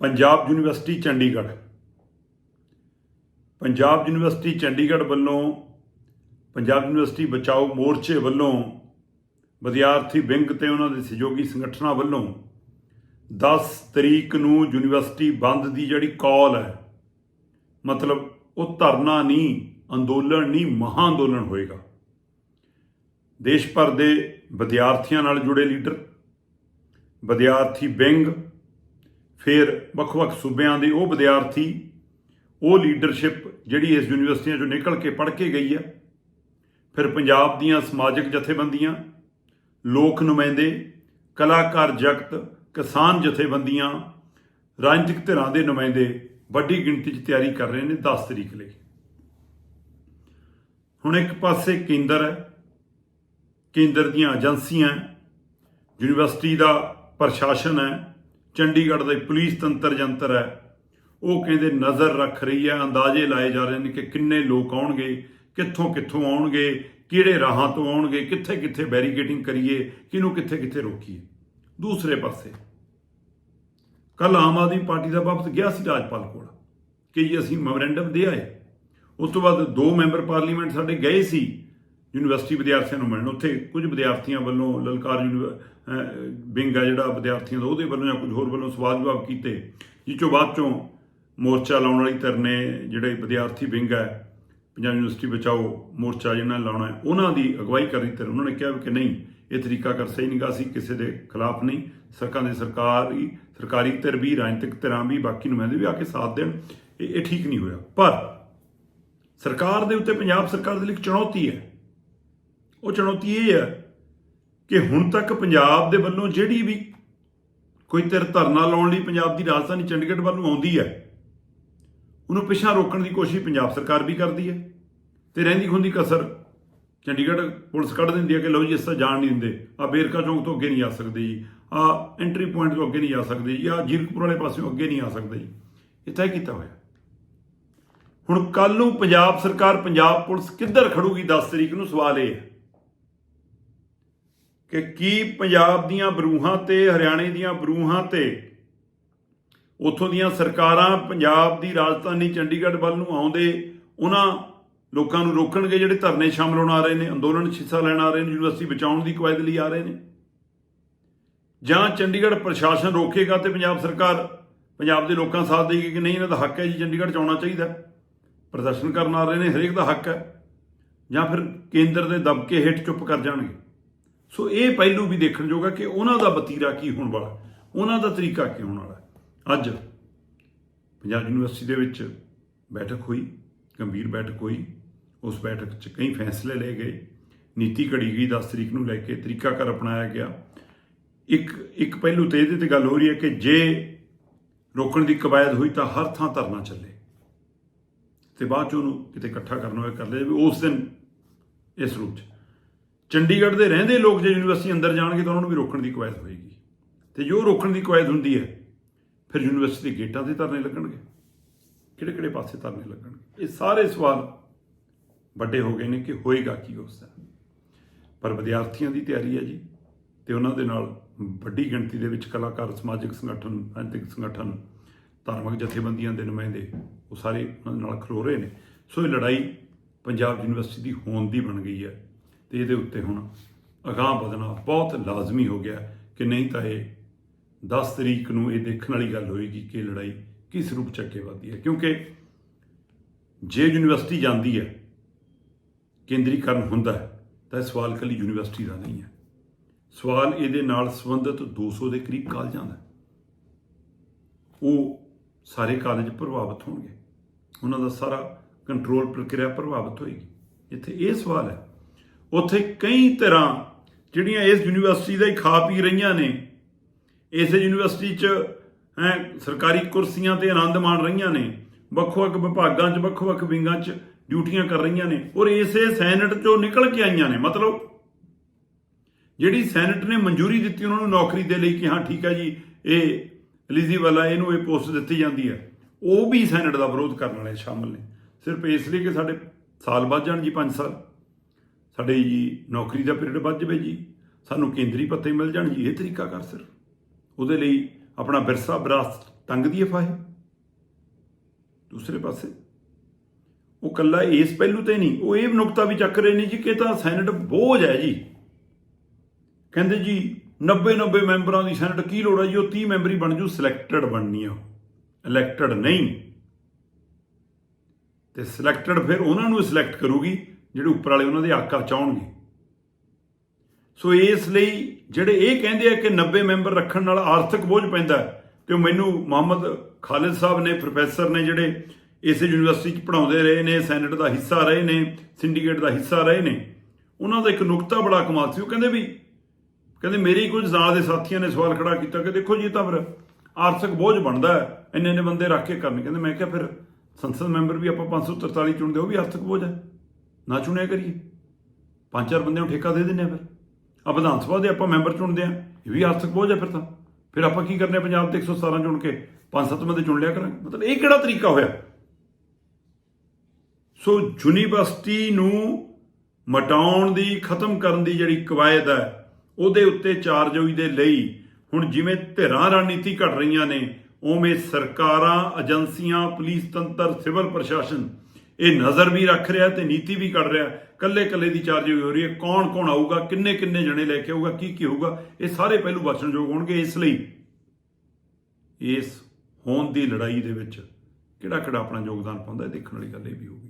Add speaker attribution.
Speaker 1: Punjab university Chandigarh. Punjab university Chandigarh ਵੱਲੋਂ Punjab university ਬਚਾਓ ਮੋਰਚੇ ਵੱਲੋਂ ਵਿਦਿਆਰਥੀ ਵਿੰਗ ਤੇ ਉਹਨਾਂ ਦੇ ਸਹਿਯੋਗੀ ਸੰਗਠਨਾਂ ਵੱਲੋਂ 10 ਤਰੀਕ ਨੂੰ ਯੂਨੀਵਰਸਿਟੀ ਬੰਦ ਦੀ ਜਿਹੜੀ ਕਾਲ ਹੈ, ਮਤਲਬ ਉਹ ਧਰਨਾ ਨਹੀਂ, ਅੰਦੋਲਨ ਨਹੀਂ, ਮਹਾਂ ਅੰਦੋਲਨ ਹੋਏਗਾ। ਦੇਸ਼ ਭਰ ਦੇ ਵਿਦਿਆਰਥੀਆਂ ਨਾਲ ਜੁੜੇ ਲੀਡਰ, ਵਿਦਿਆਰਥੀ ਵਿੰਗ ਫਿਰ ਵੱਖ-ਵੱਖ ਸੂਬਿਆਂ ਦੇ ਉਹ ਵਿਦਿਆਰਥੀ, ਉਹ ਲੀਡਰਸ਼ਿਪ ਜਿਹੜੀ ਇਸ ਯੂਨੀਵਰਸਿਟੀਆਂ ਚੋਂ ਨਿਕਲ ਕੇ ਪੜ੍ਹ ਕੇ ਗਈ ਆ, ਫਿਰ ਪੰਜਾਬ ਦੀਆਂ ਸਮਾਜਿਕ ਜਥੇਬੰਦੀਆਂ, ਲੋਕ ਨੁਮਾਇੰਦੇ, ਕਲਾਕਾਰ ਜਗਤ, ਕਿਸਾਨ ਜਥੇਬੰਦੀਆਂ, ਰਾਜਨੀਤਿਕ ਧਿਰਾਂ ਦੇ ਨੁਮਾਇੰਦੇ ਵੱਡੀ ਗਿਣਤੀ 'ਚ ਤਿਆਰੀ ਕਰ ਰਹੇ ਨੇ 10 ਤਰੀਕ ਲਈ। ਹੁਣ ਇੱਕ ਪਾਸੇ ਕੇਂਦਰ ਹੈ, ਕੇਂਦਰ ਦੀਆਂ ਏਜੰਸੀਆਂ ਯੂਨੀਵਰਸਿਟੀ ਦਾ ਪ੍ਰਸ਼ਾਸਨ ਹੈ ਚੰਡੀਗੜ੍ਹ ਦੇ ਪੁਲਿਸ ਤੰਤਰ ਜੰਤਰ ਹੈ। ਉਹ ਕਹਿੰਦੇ ਨਜ਼ਰ ਰੱਖ ਰਹੀ ਹੈ। ਅੰਦਾਜ਼ੇ ਲਾਏ ਜਾ ਰਹੇ ਨੇ ਕਿ ਕਿੰਨੇ ਲੋਕ ਆਉਣਗੇ, ਕਿੱਥੋਂ ਕਿੱਥੋਂ ਆਉਣਗੇ, ਕਿਹੜੇ ਰਾਹਾਂ ਤੋਂ ਆਉਣਗੇ ਕਿੱਥੇ ਕਿੱਥੇ ਬੈਰੀਕੇਡਿੰਗ ਕਰੀਏ, ਕਿਹਨੂੰ ਕਿੱਥੇ ਕਿੱਥੇ ਰੋਕੀਏ। ਦੂਸਰੇ ਪਾਸੇ ਕੱਲ ਆਮ ਆਦਮੀ ਪਾਰਟੀ ਦਾ ਵਾਪਸ ਗਿਆ ਸੀ ਰਾਜਪਾਲ ਕੋਲ ਕਿ ਜੀ ਅਸੀਂ ਮੈਮੋਰੈਂਡਮ ਦੇ ਆਏ। ਉਸ ਤੋਂ ਬਾਅਦ ਦੋ ਮੈਂਬਰ ਪਾਰਲੀਮੈਂਟ ਸਾਡੇ ਗਏ ਸੀ। ਯੂਨੀਵਰਸਿਟੀ ਵਿਦਿਆਰਥੀਆਂ ਨੂੰ ਮਿਲਣ। ਉੱਥੇ ਕੁਝ ਵਿਦਿਆਰਥੀਆਂ ਵੱਲੋਂ ਲਲਕਾਰ ਯੂਨੀਵ- ਵਿੰਗ ਆ ਜਿਹੜਾ ਵਿਦਿਆਰਥੀਆਂ ਦਾ, ਉਹਦੇ ਵੱਲੋਂ ਜਾਂ ਕੁਝ ਹੋਰ ਵੱਲੋਂ ਸਵਾਲ ਜਵਾਬ ਕੀਤੇ। ਜਿਸ ਚੋਂ ਬਾਅਦ ਚੋਂ ਮੋਰਚਾ ਲਾਉਣ ਵਾਲੀ ਧਿਰ ਨੇ ਜਿਹੜੇ ਵਿਦਿਆਰਥੀ ਵਿੰਗ ਹੈ, ਪੰਜਾਬ ਯੂਨੀਵਰਸਿਟੀ ਬਚਾਓ ਮੋਰਚਾ ਜਿਹਨਾਂ ਲਾਉਣਾ ਹੈ, ਉਹਨਾਂ ਦੀ ਅਗਵਾਈ ਕਰੀ ਧਿਰ ਉਹਨਾਂ ਨੇ ਕਿਹਾ ਵੀ ਕਿ ਨਹੀਂ, ਇਹ ਤਰੀਕਾ ਕਰ ਸਹੀ ਨਹੀਂਗਾ ਸੀ, ਕਿਸੇ ਦੇ ਖਿਲਾਫ ਨਹੀਂ। ਸਰਕਾਰ ਦੇ ਸਰਕਾਰੀ ਸਰਕਾਰੀ ਧਿਰ ਵੀ, ਰਾਜਨੀਤਿਕ ਧਿਰਾਂ ਵੀ, ਬਾਕੀ ਨੁਮਾਇੰਦੇ ਵੀ ਆ ਕੇ ਸਾਥ ਦੇਣ, ਇਹ ਇਹ ਠੀਕ ਨਹੀਂ ਹੋਇਆ। ਪਰ ਸਰਕਾਰ ਦੇ ਉੱਤੇ ਪੰਜਾਬ ਸਰਕਾਰ ਦੇ ਲਈ ਇੱਕ ਚੁਣੌਤੀ ਹੈ। ਉਹ ਚੁਣੌਤੀ ਇਹ ਹੈ ਕਿ ਹੁਣ ਤੱਕ ਪੰਜਾਬ ਦੇ ਵੱਲੋਂ ਜਿਹੜੀ ਵੀ ਕੋਈ ਧਿਰ ਧਰਨਾ ਲਾਉਣ ਲਈ ਪੰਜਾਬ ਦੀ ਰਾਜਧਾਨੀ ਚੰਡੀਗੜ੍ਹ ਵੱਲ ਨੂੰ ਆਉਂਦੀ ਹੈ, ਉਹਨੂੰ ਪਿਛਾਂ ਰੋਕਣ ਦੀ ਕੋਸ਼ਿਸ਼ ਪੰਜਾਬ ਸਰਕਾਰ ਵੀ ਕਰਦੀ ਹੈ ਤੇ ਰਹਿੰਦੀ ਖੁੰਦੀ ਕਸਰ ਚੰਡੀਗੜ੍ਹ ਪੁਲਿਸ ਕੱਢ ਦਿੰਦੀ ਹੈ ਕਿ ਲਓ ਜੀ, ਇਸ ਤਰ੍ਹਾਂ ਜਾਣ ਨਹੀਂ ਦਿੰਦੇ ਆ ਬੇਰਕਾ ਚੌਂਕ ਤੋਂ ਅੱਗੇ ਨਹੀਂ ਆ ਸਕਦੇ ਜੀ ਆ ਐਂਟਰੀ ਪੁਆਇੰਟ ਤੋਂ ਅੱਗੇ ਨਹੀਂ ਜਾ ਸਕਦੇ ਜੀ ਆ ਜੀਰਕਪੁਰ ਵਾਲੇ ਪਾਸਿਓਂ ਅੱਗੇ ਨਹੀਂ ਆ ਸਕਦੇ ਜੀ। ਇਹ ਤੈਅ ਕੀਤਾ ਹੋਇਆ। ਹੁਣ ਕੱਲ ਨੂੰ ਪੰਜਾਬ ਸਰਕਾਰ, ਪੰਜਾਬ ਪੁਲਿਸ ਕਿੱਧਰ ਖੜੂਗੀ 10 ਤਰੀਕ ਨੂੰ? ਸਵਾਲ ਇਹ ਹੈ। ਕਿ ਕੀ ਪੰਜਾਬ ਦੀਆਂ ਬਰੂਹਾਂ ਤੇ, ਹਰਿਆਣੇ ਦੀਆਂ ਬਰੂਹਾਂ ਤੇ, ਉਥੋਂ ਦੀਆਂ ਸਰਕਾਰਾਂ ਪੰਜਾਬ ਦੀ ਰਾਜਧਾਨੀ ਚੰਡੀਗੜ੍ਹ ਵੱਲ ਨੂੰ ਆਉਂਦੇ, ਉਹਨਾਂ ਲੋਕਾਂ ਨੂੰ ਰੋਕਣਗੇ ਜਿਹੜੇ ਧਰਨੇ ਸ਼ਾਮਲ ਹੋਣ ਆ ਰਹੇ ਨੇ, ਅੰਦੋਲਨ 'ਚ ਹਿੱਸਾ ਲੈਣ ਆ ਰਹੇ ਨੇ, ਯੂਨੀਵਰਸਿਟੀ ਬਚਾਉਣ ਦੀ ਕਵਾਇਦ ਲਈ ਆ ਰਹੇ ਨੇ? ਜਾਂ ਚੰਡੀਗੜ੍ਹ ਪ੍ਰਸ਼ਾਸਨ ਰੋਕੇਗਾ ਤੇ ਪੰਜਾਬ ਸਰਕਾਰ ਪੰਜਾਬ ਦੇ ਲੋਕਾਂ ਸਾਥ ਦੇਗੀ ਕਿ ਨਹੀਂ? ਇਹਨਾਂ ਦਾ ਹੱਕ ਹੈ ਜੀ ਚੰਡੀਗੜ੍ਹ 'ਚ ਆਉਣਾ ਚਾਹੀਦਾ। ਪ੍ਰਦਰਸ਼ਨ ਕਰਨ ਆ ਰਹੇ ਨੇ, ਹਰੇਕ ਦਾ ਹੱਕ ਹੈ। ਜਾਂ ਫਿਰ ਕੇਂਦਰ ਦੇ ਦਬਕੇ ਹੇਠ ਚੁੱਪ ਕਰ ਜਾਣਗੇ। ਸੋ ਇਹ ਪਹਿਲੂ ਵੀ ਦੇਖਣਯੋਗ ਹੈ ਕਿ ਉਹਨਾਂ ਦਾ ਵਤੀਰਾ ਕੀ ਹੋਣ ਵਾਲਾ ਉਹਨਾਂ ਦਾ ਤਰੀਕਾ ਕੀ ਹੋਣ ਵਾਲਾ ਅੱਜ ਪੰਜਾਬ ਯੂਨੀਵਰਸਿਟੀ ਦੇ ਵਿੱਚ ਬੈਠਕ ਹੋਈ, ਗੰਭੀਰ ਬੈਠਕ ਹੋਈ। ਉਸ ਬੈਠਕ 'ਚ ਕਈ ਫੈਸਲੇ ਲਏ ਗਏ। ਨੀਤੀ ਘੜੀ ਗਈ 10 ਤਰੀਕ ਨੂੰ ਲੈ ਕੇ ਤਰੀਕਾਕਾਰ ਅਪਣਾਇਆ ਗਿਆ। ਇੱਕ ਇੱਕ ਪਹਿਲੂ ਤੇ ਇਹਦੇ ਤੇ ਗੱਲ ਹੋ ਰਹੀ ਹੈ ਕਿ ਜੇ ਰੋਕਣ ਦੀ ਕਵਾਇਦ ਹੋਈ ਤਾਂ ਹਰ ਥਾਂ ਧਰਨਾ ਚੱਲੇ। ਤੇ ਬਾਅਦ ਚ ਉਹਨੂੰ ਕਿਤੇ ਇਕੱਠਾ ਕਰਨਾ ਹੋਵੇ ਕਰ ਲਿਆ ਵੀ ਉਸ ਦਿਨ ਇਸ ਰੂਪ ਚ। ਚੰਡੀਗੜ੍ਹ ਦੇ ਰਹਿੰਦੇ ਲੋਕ ਜੇ ਯੂਨੀਵਰਸਿਟੀ ਅੰਦਰ ਜਾਣਗੇ ਤਾਂ ਉਹਨਾਂ ਨੂੰ ਵੀ ਰੋਕਣ ਦੀ ਕਵਾਇਦ ਹੋਏਗੀ। ਤੇ ਜੋ ਰੋਕਣ ਦੀ ਕਵਾਇਦ ਹੁੰਦੀ ਹੈ, ਫਿਰ ਯੂਨੀਵਰਸਿਟੀ ਦੇ ਗੇਟਾਂ ਤੇ ਧਰਨੇ ਲੱਗਣਗੇ। ਕਿਹੜੇ ਕਿਹੜੇ ਪਾਸੇ ਧਰਨੇ ਲੱਗਣਗੇ? ਇਹ ਸਾਰੇ ਸਵਾਲ ਵੱਡੇ ਹੋ ਗਏ ਨੇ ਕਿ ਹੋਏਗਾ ਕੀ ਉਸ ਦਾ ਪਰ ਵਿਦਿਆਰਥੀਆਂ ਦੀ ਤਿਆਰੀ ਹੈ ਜੀ, ਤੇ ਉਹਨਾਂ ਦੇ ਨਾਲ ਵੱਡੀ ਗਿਣਤੀ ਦੇ ਵਿੱਚ ਕਲਾਕਾਰ, ਸਮਾਜਿਕ ਸੰਗਠਨ, ਰਾਜਨੀਤਿਕ ਸੰਗਠਨ, ਧਾਰਮਿਕ ਜਥੇਬੰਦੀਆਂ ਦੇ ਨੁਮਾਇੰਦੇ, ਉਹ ਸਾਰੇ ਉਹਨਾਂ ਦੇ ਨਾਲ ਖਲੋ ਰਹੇ ਨੇ। ਸੋ ਇਹ ਲੜਾਈ ਪੰਜਾਬ ਯੂਨੀਵਰਸਿਟੀ ਦੀ ਹੋਣ ਦੀ ਬਣ ਗਈ ਹੈ। ਤੇ ਇਹਦੇ ਉੱਤੇ ਹੁਣ ਅਗਾਂਹ ਵਧਣਾ ਬਹੁਤ ਲਾਜ਼ਮੀ ਹੋ ਗਿਆ ਕਿ ਨਹੀਂ ਤਾਂ ਇਹ 10 ਤਰੀਕ ਨੂੰ ਇਹ ਦੇਖਣ ਵਾਲੀ ਗੱਲ ਹੋਏਗੀ ਕਿ ਲੜਾਈ ਕਿਸ ਰੂਪ ਚ ਅੱਗੇ ਵਧਦੀ ਹੈ। ਕਿਉਂਕਿ ਜੇ ਯੂਨੀਵਰਸਿਟੀ ਜਾਂਦੀ ਹੈ, ਕੇਂਦਰੀਕਰਨ ਹੁੰਦਾ ਹੈ, ਤਾਂ ਇਹ ਸਵਾਲ ਕੱਲੀ ਯੂਨੀਵਰਸਿਟੀ ਦਾ ਨਹੀਂ ਹੈ। ਸਵਾਲ ਇਹਦੇ ਨਾਲ ਸੰਬੰਧਿਤ 200 ਦੇ ਕਰੀਬ ਕਾਲਜਾਂ ਦਾ ਉਹ ਸਾਰੇ ਕਾਲਜ ਪ੍ਰਭਾਵਿਤ ਹੋਣਗੇ। ਉਹਨਾਂ ਦਾ ਸਾਰਾ ਕੰਟਰੋਲ ਪ੍ਰਕਿਰਿਆ ਪ੍ਰਭਾਵਿਤ ਹੋਏਗੀ। ਇੱਥੇ ਇਹ ਸਵਾਲ ਹੈ ਉੱਥੇ ਕਈ ਤਰ੍ਹਾਂ ਜਿਹੜੀਆਂ ਇਸ ਯੂਨੀਵਰਸਿਟੀ ਦਾ ਹੀ ਖਾ ਪੀ ਰਹੀਆਂ ਨੇ, ਇਸ ਯੂਨੀਵਰਸਿਟੀ 'ਚ, ਹੈ, ਸਰਕਾਰੀ ਕੁਰਸੀਆਂ ਤੇ ਆਨੰਦ ਮਾਣ ਰਹੀਆਂ ਨੇ ਵੱਖੋ ਵੱਖ ਵਿਭਾਗਾਂ 'ਚ ਵੱਖੋ ਵੱਖ ਵਿੰਗਾਂ 'ਚ ਡਿਊਟੀਆਂ ਕਰ ਰਹੀਆਂ ਨੇ ਔਰ ਇਸੇ ਸੈਨੇਟ 'ਚੋਂ ਨਿਕਲ ਕੇ ਆਈਆਂ ਨੇ। ਮਤਲਬ ਜਿਹੜੀ ਸੈਨੇਟ ਨੇ ਮਨਜ਼ੂਰੀ ਦਿੱਤੀ, ਉਹਨਾਂ ਨੂੰ ਨੌਕਰੀ ਦੇ ਲਈ ਕਿ ਹਾਂ, ਠੀਕ ਹੈ ਜੀ, ਇਹ ਐਲੀਜੀਬਲ ਹੈ ਇਹਨੂੰ ਇਹ ਪੋਸਟ ਦਿੱਤੀ ਜਾਂਦੀ ਹੈ। ਉਹ ਵੀ ਸੈਨੇਟ ਦਾ ਵਿਰੋਧ ਕਰਨ ਵਾਲੇ ਸ਼ਾਮਲ ਨੇ। ਸਿਰਫ ਇਸ ਲਈ ਕਿ ਸਾਡੇ ਸਾਲ ਵੱਧ ਜਾਣ ਜੀ 5 ਸਾਲ। ਸਾਡੇ ਜੀ ਨੌਕਰੀ ਦਾ ਪੀਰੀਅਡ ਵੱਧ ਜਾਵੇ ਜੀ, ਸਾਨੂੰ ਕੇਂਦਰੀ ਪੱਤੇ ਮਿਲ ਜਾਣ ਜੀ, ਇਹ ਤਰੀਕਾ ਕਰ ਸਰ। ਉਹਦੇ ਲਈ ਆਪਣਾ ਵਿਰਸਾ ਵਿਰਾਸਤ ਤੰਗ ਦੀ ਫਾਹੇ ਦੂਸਰੇ ਪਾਸੇ, ਉਹ ਕੱਲਾ ਇਸ ਪਹਿਲੂ ਤੇ ਨਹੀਂ, ਉਹ ਇਹ ਨੁਕਤਾ ਵੀ ਚੱਕ ਰਹੇ ਨੇ ਜੀ ਕਿ ਤਾਂ ਸੈਨੇਟ ਬੋਝ ਹੈ ਜੀ। ਕਹਿੰਦੇ ਜੀ 90 90 ਮੈਂਬਰਾਂ ਦੀ ਸੈਨੇਟ ਕੀ ਲੋੜ ਹੈ ਜੀ, ਉਹ 30 ਮੈਂਬਰੀ ਬਣ ਜੂ, ਸਿਲੈਕਟਡ ਬਣਨੀ ਆ ਇਲੈਕਟਡ ਨਹੀਂ। ਤੇ ਸਿਲੈਕਟਡ ਫਿਰ ਉਹਨਾਂ ਨੂੰ ਸਿਲੈਕਟ ਕਰੂਗੀ ਜਿਹੜੇ ਉੱਪਰ ਵਾਲੇ ਉਹਨਾਂ ਦੇ ਆਕਰ ਚਾਹਣਗੇ ਸੋ ਇਸ ਲਈ ਜਿਹੜੇ ਇਹ ਕਹਿੰਦੇ ਆ ਕਿ 90 ਮੈਂਬਰ ਰੱਖਣ ਨਾਲ ਆਰਥਿਕ ਬੋਝ ਪੈਂਦਾ ਹੈ, ਤੇ ਉਹ ਮੈਨੂੰ ਮੁਹੰਮਦ ਖਾਲਿਦ ਸਾਹਿਬ ਨੇ ਪ੍ਰੋਫੈਸਰ ਨੇ ਜਿਹੜੇ ਇਸ ਯੂਨੀਵਰਸਿਟੀ 'ਚ ਪੜ੍ਹਾਉਂਦੇ ਰਹੇ ਨੇ ਸੈਨੇਟ ਦਾ ਹਿੱਸਾ ਰਹੇ ਨੇ ਸਿੰਡੀਕੇਟ ਦਾ ਹਿੱਸਾ ਰਹੇ ਨੇ ਉਹਨਾਂ ਦਾ ਇੱਕ ਨੁਕਤਾ ਬੜਾ ਕਮਾਲ ਸੀ। ਉਹ ਕਹਿੰਦੇ ਵੀ ਕਹਿੰਦੇ ਮੇਰੇ ਕੁਝ ਨਾਲ ਦੇ ਸਾਥੀਆਂ ਨੇ ਸਵਾਲ ਖੜਾ ਕੀਤਾ ਕਿ ਦੇਖੋ ਜੀ ਤਾਂ ਫਿਰ ਆਰਥਿਕ ਬੋਝ ਬਣਦਾ ਹੈ ਇੰਨੇ ਇੰਨੇ ਬੰਦੇ ਰੱਖ ਕੇ ਕਰਨ। ਕਹਿੰਦੇ ਮੈਂ ਕਿਹਾ ਫਿਰ ਸੰਸਦ ਮੈਂਬਰ ਵੀ ਆਪਾਂ 543 ਚੁਣਦੇ ਉਹ ਵੀ ਆਰਥਿਕ ਬੋਝ ਹੈ। ਨਾ ਚੁਣਿਆ ਕਰੀਏ। ਪੰਜ ਚਾਰ ਬੰਦਿਆਂ ਨੂੰ ਠੇਕਾ ਦੇ ਦਿੰਦੇ ਆ ਫਿਰ। ਆ ਵਿਧਾਨ ਸਭਾ ਦੇ ਆਪਾਂ ਮੈਂਬਰ ਚੁਣਦੇ ਆ। ਇਹ ਵੀ ਆਰਥਿਕ ਬੋਝ ਹੈ ਫਿਰ ਤਾਂ। ਫਿਰ ਆਪਾਂ ਕੀ ਕਰਨੇ ਆ? ਪੰਜਾਬ ਤੇ 117 ਚੁਣ ਕੇ ਪੰਜ ਸੱਤ ਬੰਦੇ ਚੁਣ ਲਿਆ ਕਰਾਂਗੇ। ਮਤਲਬ ਇਹ ਕਿਹੜਾ ਤਰੀਕਾ ਹੋਇਆ? ਸੋ ਯੂਨੀਵਰਸਿਟੀ ਨੂੰ ਮਟਾਉਣ ਦੀ, ਖਤਮ ਕਰਨ ਦੀ ਜਿਹੜੀ ਕਵਾਇਦ ਹੈ, ਉਹਦੇ ਉੱਤੇ ਚਾਰਜੋਈ ਦੇ ਲਈ ਹੁਣ ਜਿਵੇਂ ਧਿਰਾਂ ਰਣਨੀਤੀ ਘਟ ਰਹੀਆਂ ਨੇ, ਉਵੇਂ ਸਰਕਾਰਾਂ, ਏਜੰਸੀਆਂ, ਪੁਲਿਸ, ਤੰਤਰ, ਸਿਵਲ ਪ੍ਰਸ਼ਾਸਨ ਇਹ ਨਜ਼ਰ ਵੀ ਰੱਖ ਰਿਹਾ ਤੇ ਨੀਤੀ ਵੀ ਕੱਢ ਰਿਹਾ। ਕੱਲੇ ਕੱਲੇ ਦੀ ਚਾਰਜੋਈ ਹੋ ਰਹੀ ਹੈ। ਕੌਣ ਕੌਣ ਆਊਗਾ? ਕਿੰਨੇ ਕਿੰਨੇ ਜਣੇ ਲੈ ਕੇ ਆਊਗਾ? ਕੀ ਕੀ ਹੋਊਗਾ? ਇਹ ਸਾਰੇ ਪਹਿਲੂ ਵਾਚਣਯੋਗ ਹੋਣਗੇ ਇਸ ਲਈ। ਇਸ ਹੋਣ ਦੀ ਲੜਾਈ ਦੇ ਵਿੱਚ ਕਿਹੜਾ ਕਿਹੜਾ ਆਪਣਾ ਯੋਗਦਾਨ ਪਾਉਂਦਾ, ਇਹ ਦੇਖਣ ਵਾਲੀ ਗੱਲ ਇਹ ਵੀ ਹੋਊਗੀ।